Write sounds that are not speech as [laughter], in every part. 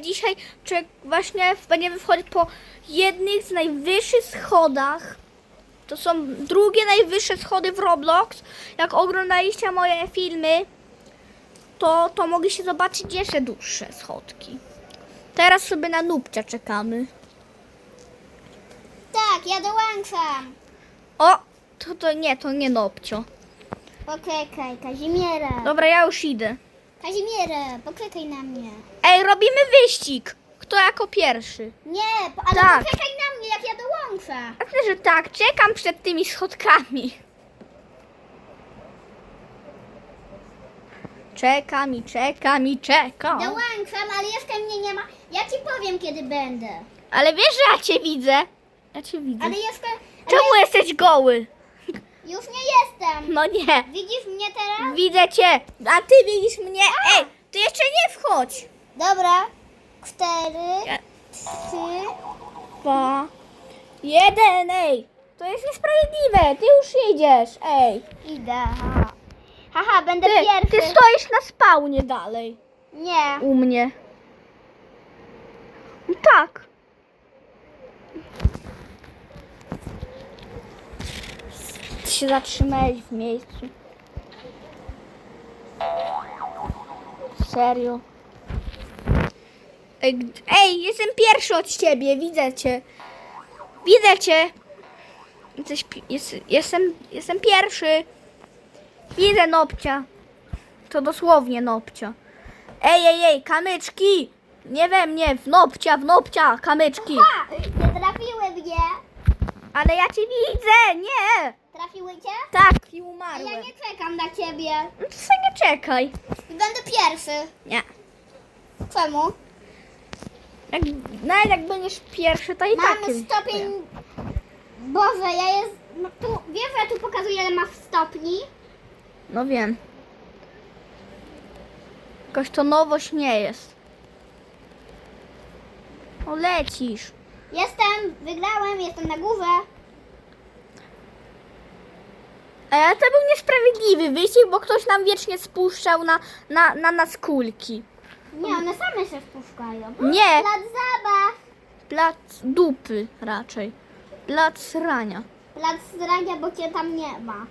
Dzisiaj czy właśnie będziemy wchodzić po jednych z najwyższych schodach. To są drugie najwyższe schody w Roblox. Jak oglądaliście moje filmy, to, to mogliście zobaczyć jeszcze dłuższe schodki. Teraz sobie na nubcia czekamy. Tak, ja dołączam. O, to, to nie, to nie nopcio. Poczekaj, Kazimiera. Dobra, ja już idę. Kazimiera, poczekaj na mnie. Ej, robimy wyścig. Kto jako pierwszy? Nie, po- ale Tak. poczekaj na mnie, jak ja dołączę. Myślę, że tak. Czekam przed tymi schodkami. Czekam i czekam i czekam. Dołączam, ale jeszcze mnie nie ma. Ja ci powiem, kiedy będę. Ale wiesz, że ja cię widzę. Ja cię widzę. Ale jeszcze... Ale Czemu jesteś goły? Już nie jestem. No nie. Widzisz mnie teraz? Widzę cię. A ty widzisz mnie. Ej, ty jeszcze nie wchodź. Dobra. Cztery, trzy. Dwa. Jeden, ej. To jest niesprawiedliwe. Ty już idziesz. Ej. Idę. Haha, Haha będę Ty, pierwszy. ty stoisz na spawnie dalej. Nie. U mnie. No tak. Się zatrzymałeś w miejscu. Serio. Ej, ej, jestem pierwszy od ciebie, widzę cię. Widzę cię. Jesteś, jest, jestem, jestem pierwszy. Widzę nopcia. To dosłownie nopcia. Ej, ej, ej, kamyczki! Nie we mnie, w nopcia, w nopcia, kamyczki. Ha! Nie trafiły mnie. Ale ja cię widzę, nie! Trafiły cię? Tak, i A ja nie czekam na ciebie. No to sobie nie czekaj. Będę pierwszy. Nie. Czemu? Jak, nawet jak będziesz pierwszy, to i tak. Mamy jest- stopień... Boże, ja jest... No tu, wiesz, że ja tu pokazuję, ile ma w stopni? No wiem. Jakoś to nowość nie jest. O, lecisz. Jestem, wygrałem, jestem na górze. Ale to był niesprawiedliwy wyścig, bo ktoś nam wiecznie spuszczał na, na, na nas kulki. Nie, one same się wpuszczają. Nie. Plac zabaw. Plac dupy raczej. Plac srania. Plac zrania, bo cię tam nie ma.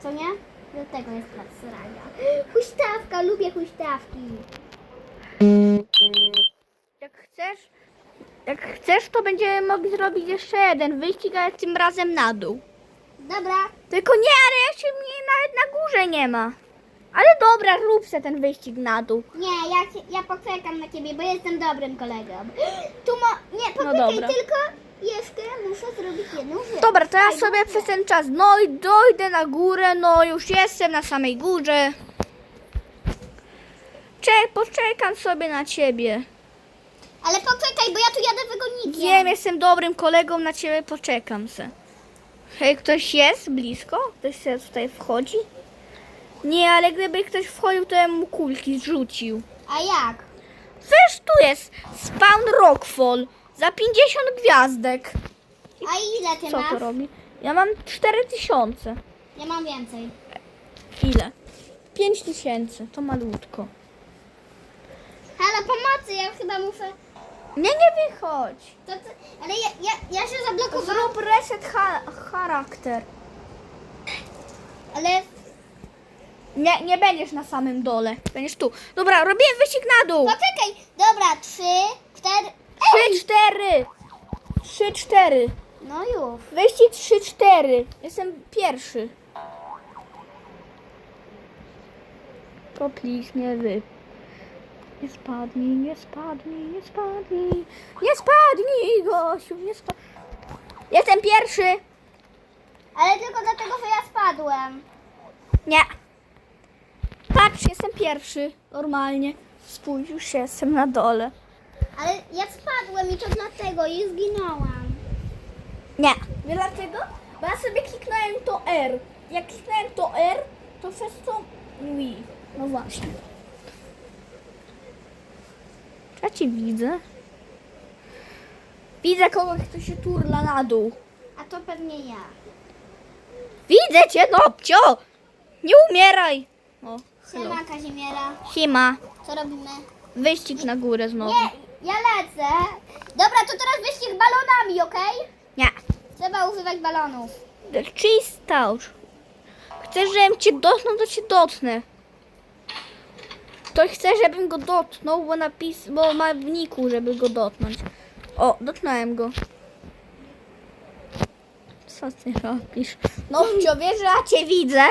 Co nie? Dlatego jest plac zrania. Huśtawka, lubię huśtawki. Jak chcesz, jak chcesz, to będziemy mogli zrobić jeszcze jeden wyścig, ale tym razem na dół. Dobra, Tylko nie, ale ja się mnie nawet na górze nie ma. Ale dobra, rób se ten wyścig na dół. nie, ja, ja poczekam na ciebie, bo jestem dobrym kolegą. [gasps] Tu mo... Nie, poczekaj, dobra. tylko jeszcze muszę zrobić jedną rzecz. Dobra, to ja sobie przez ten czas, no i dojdę na górę, no już jestem na samej górze. Czek, poczekam sobie na ciebie. Ale poczekaj, bo ja tu jadę wygonikiem. Wiem, jestem dobrym kolegą, na ciebie poczekam se. Hej, ktoś jest blisko? Ktoś się tutaj wchodzi? Nie, ale gdyby ktoś wchodził, to ja mu kulki zrzucił. A jak? Wiesz, tu jest Spawn Rockfall za 50 gwiazdek. A ile ty Co masz? to robi? Ja mam 4000. Ja mam więcej. Ile? 5000, to malutko. Halo, pomocy, ja chyba muszę... Nie, nie wychodź. To ty... Ale ja, ja, ja się zablokowałam. Zrób reset ha charakter. Ale Nie, nie będziesz na samym dole. Będziesz tu. Dobra, robię wyścig na dół. poczekaj. Dobra, trzy, cztery... 3, 4. 3, 4. No już. Wyścig 3, 4. Jestem pierwszy. To please nie wy. Nie spadnij, nie spadnij, nie spadnij. Nie spadnij, Gosiu, nie spadnij. Jestem pierwszy. Ale tylko dlatego, że ja spadłem. Nie. Patrz, jestem pierwszy. Normalnie. Spójrz, już jestem na dole. Ale ja spadłem i to dlatego i zginąłam. Nie. Wiesz dlaczego? Bo ja sobie kliknąłem to R. Jak kliknąłem to R, to przez to Wii. No właśnie. Ja cię widzę? Widzę kogoś, kto się turla na dół. A to pewnie ja. Widzę cię, Nopcio! Nie umieraj! O, hello. Siema Kazimiera. Siema. Co robimy? Wyścig na górę znowu. Nie, ja lecę. Dobra, to teraz wyścig balonami, okej? Nie. Trzeba używać balonów. Czysta już. Chcesz, żebym cię dotknął, to cię dotknę. Ktoś chce, żebym go dotknął, bo napis, bo ma w niku, żeby go dotknąć. O, dotknąłem go. Co ty robisz? No, wiesz, że ja cię widzę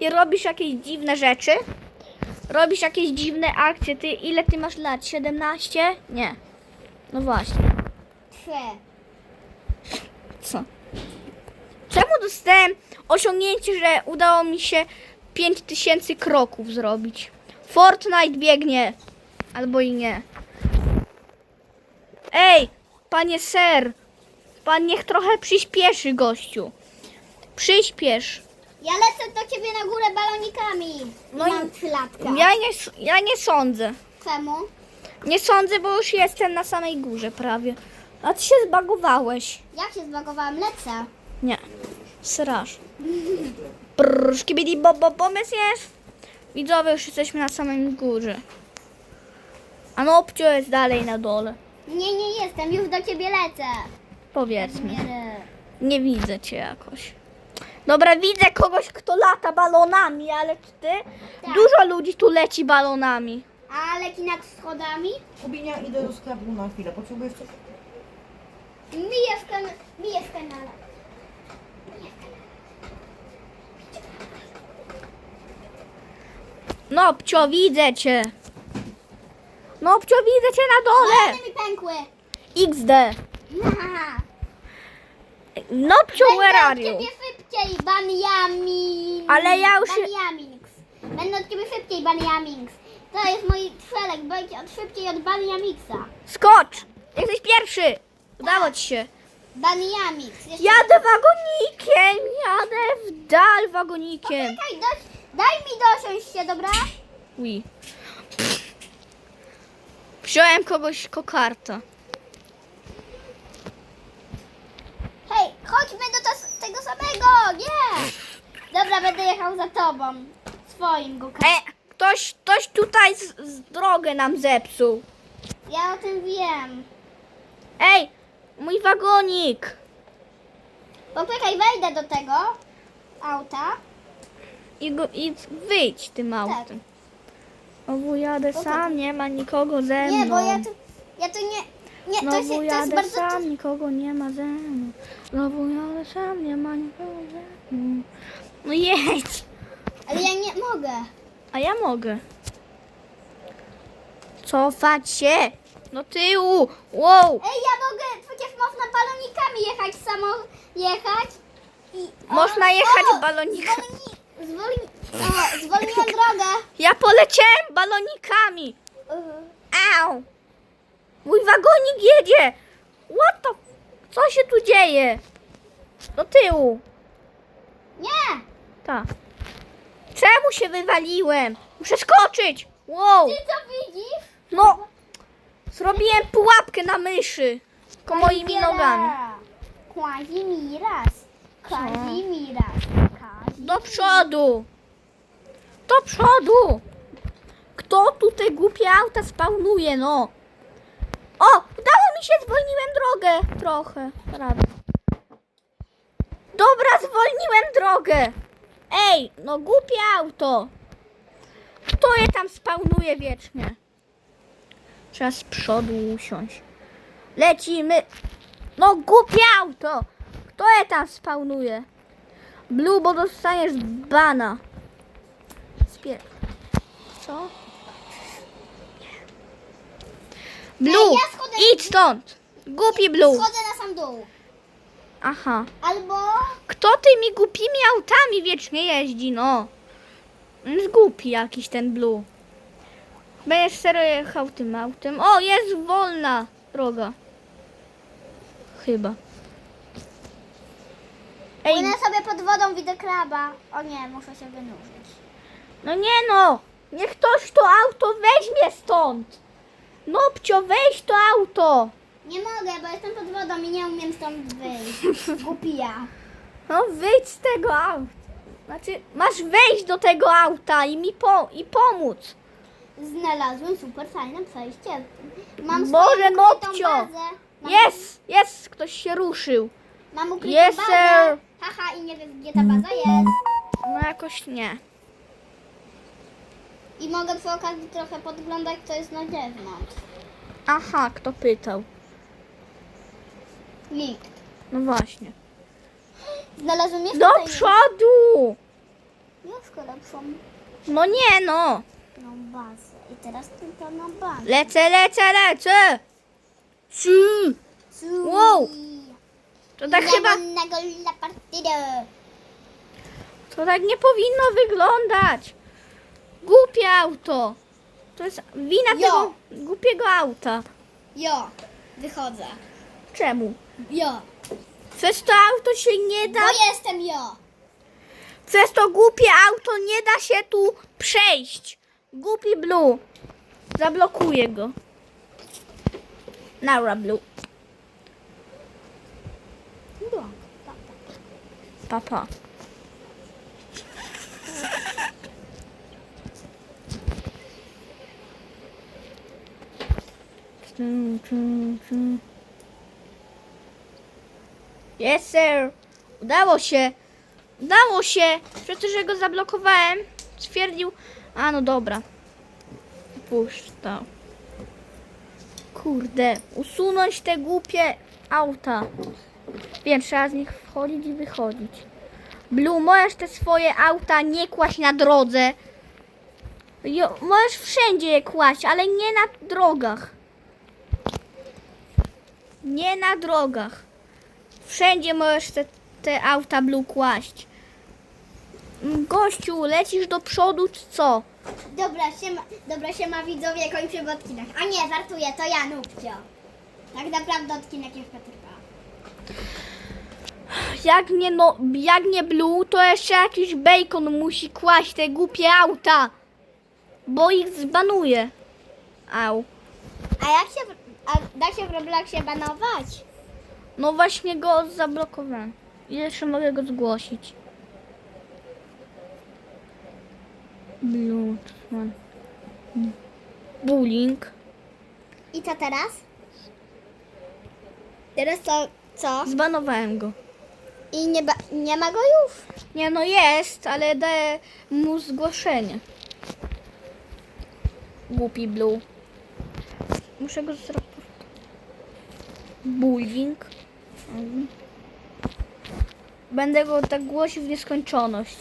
i robisz jakieś dziwne rzeczy. Robisz jakieś dziwne akcje. Ty, ile ty masz lat? 17? Nie. No właśnie. Trzy. Co? Czemu dostałem osiągnięcie, że udało mi się 5000 kroków zrobić? Fortnite biegnie. Albo i nie. Ej, panie ser. Pan niech trochę przyspieszy, gościu. Przyspiesz. Ja lecę do ciebie na górę balonikami. No I mam trzylatka. Ja nie, ja nie sądzę. Czemu? Nie sądzę, bo już jestem na samej górze prawie. A ty się zbagowałeś. Jak się zbagowałam? Lecę. Nie. Sraż. Brrr, szkibidi bo, bo pomysł jest. Widzowie, już jesteśmy na samym górze. A Nopcio jest dalej na dole. Nie, nie jestem. Już do ciebie lecę. Powiedzmy. Nie. Nie widzę cię jakoś. Dobra, widzę kogoś, kto lata balonami, ale czy ty? Tak. Dużo ludzi tu leci balonami. A lekinak z schodami? Kubinia, idę do sklepu na chwilę. Potrzebujesz coś? Miję w, kan- miję w kanale. Nopcio, widzę cię. Nopcio, widzę cię na dole. Balony mi pękły. XD. Haha. [laughs] Nopcio, where Będę are od you? ciebie szybciej, Banyamin. Ale ja już się-. Będę od ciebie szybciej, Banyaminks. To jest mój trzelek, będzie od szybciej od Banyamiksa. Skocz! Jesteś pierwszy! Udało ci się. Jeszcze- Jadę wagonikiem! Jadę w dal wagonikiem. Czekaj, daj, daj mi dosiąść się, dobra? Ui. Wziąłem kogoś kokarta. Hej, chodźmy do tas- tego samego, nie! Dobra, będę jechał za tobą. Swoim go E, ktoś, ktoś tutaj z, z drogę nam zepsuł. Ja o tym wiem. Ej, mój wagonik. Poczekaj, wejdę do tego auta. I, go, i wyjdź tym autem. Owu jadę Po co sam, nie ma nikogo ze mną. Nie, bo ja tu, ja tu nie, nie, to, Znowu się, to jest jadę bardzo... sam, nikogo nie ma ze mną. Znowu jadę sam, nie ma nikogo ze mną. No jedź. Ale ja nie mogę. A ja mogę. Cofać się. Do tyłu. Wow. Ej, ja mogę, przecież można balonikami jechać, samo jechać. I, Można jechać balonikami. Zwolni, zwolni, o, zwolniłem drogę. Ja poleciałem balonikami. Au. Mój wagonik jedzie. What the... Co się tu dzieje? Do tyłu. Nie, Tak. Czemu się wywaliłem? Muszę skoczyć. Wow. ty co widzisz? No. Zrobiłem pułapkę na myszy. Ko moimi nogami. Kazimiras. Kazimiras. Do przodu! Do przodu! Kto tu te głupie auta spawnuje, no? O! Udało mi się, zwolniłem drogę. Trochę, prawie. Dobra, zwolniłem drogę. Ej, no głupie auto. Kto je tam spawnuje wiecznie? Trzeba z przodu usiąść. Lecimy. No głupie auto. Kto je tam spawnuje? Blue, bo dostaniesz bana. Spier... Co? Blue, Ej, ja schodzę- idź stąd. Głupi Blue. Schodzę na sam dół. Aha. Albo... Kto tymi głupimi autami wiecznie jeździ, no? Jest głupi jakiś ten Blue. Będziesz serio jechał tym autem. O, jest wolna droga. Chyba. Ej, Płynę sobie pod wodą, widzę kraba. O nie, muszę się wynurzyć. No nie no, niech ktoś to auto weźmie stąd. Nopcio, weź to auto. Nie mogę, bo jestem pod wodą i nie umiem stąd wyjść. [laughs] Głupia. No wyjdź z tego auta. Znaczy, masz wejść do tego auta i mi po, i pomóc. Znalazłem super fajne przejście. Mam Boże, swoją ukrytą Nopcio! bazę. Mam, Jest, jest, ktoś się ruszył. Mam ukrytą Jest, bazę. sir. Haha, i nie wiem gdzie ta baza jest. No jakoś nie. I mogę przy okazji trochę podglądać, co jest na zewnątrz. Aha, kto pytał? Nikt. No właśnie. Znalazłem jeszcze Do przodu! Już lepszą No nie no. no, bazę. I teraz tylko na bazę. Lecę, lecę, lecę! Ci! Wow. To tak chyba, to tak nie powinno wyglądać. Głupie auto. To jest wina Jo. tego głupiego auta. Jo, wychodzę. Czemu? Jo, Przez to auto się nie da, bo jestem jo. przez to głupie auto nie da się tu przejść. Głupi Blue. Zablokuję go. Nara Blue. No, tak, tak. Papa. Yes, sir. Udało się. Udało się. Przez to, że go zablokowałem, stwierdził... A, no dobra. Puść to. Kurde. Usunąć te głupie auta. Wiem, trzeba z nich wchodzić i wychodzić. Blue, możesz te swoje auta nie kłaść na drodze. Jo, możesz wszędzie je kłaść, ale nie na drogach. Nie na drogach. Wszędzie możesz te, te auta Blue kłaść. Mm, Gościu, lecisz do przodu czy co? Dobra, siema, dobra, siema widzowie, kończymy odcinek. A nie, żartuję, to ja, Nupcio. Tak naprawdę odcinek już potrwa. Jak nie, no, jak nie Blue, to jeszcze jakiś bacon musi kłaść te głupie auta. Bo ich zbanuje. Au. A jak się, w- a da się w Robloxie banować? No właśnie go zablokowałem. I Jeszcze mogę go zgłosić. Blue. one. Bullying. I co teraz? Teraz to co? Zbanowałem go. I nie, nie ma go już. Nie no jest, ale daję mu zgłoszenie. Głupi Blue. Muszę go zraportować. Bullying. Będę go tak głosił w nieskończoność.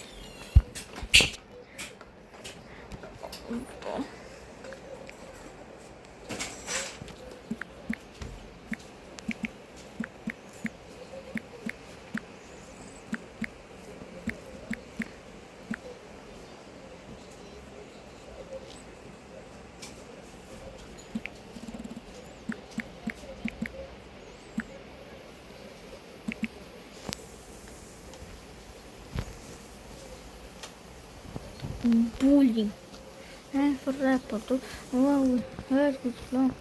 Bullying. Report. Wow, very good plan.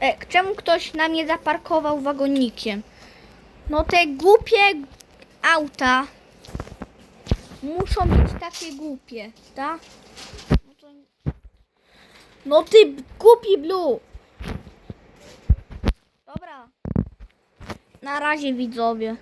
E, czemu ktoś na mnie zaparkował wagonikiem? No te głupie auta muszą być takie głupie, tak? No, no ty głupi Blue. Dobra. Na razie widzowie.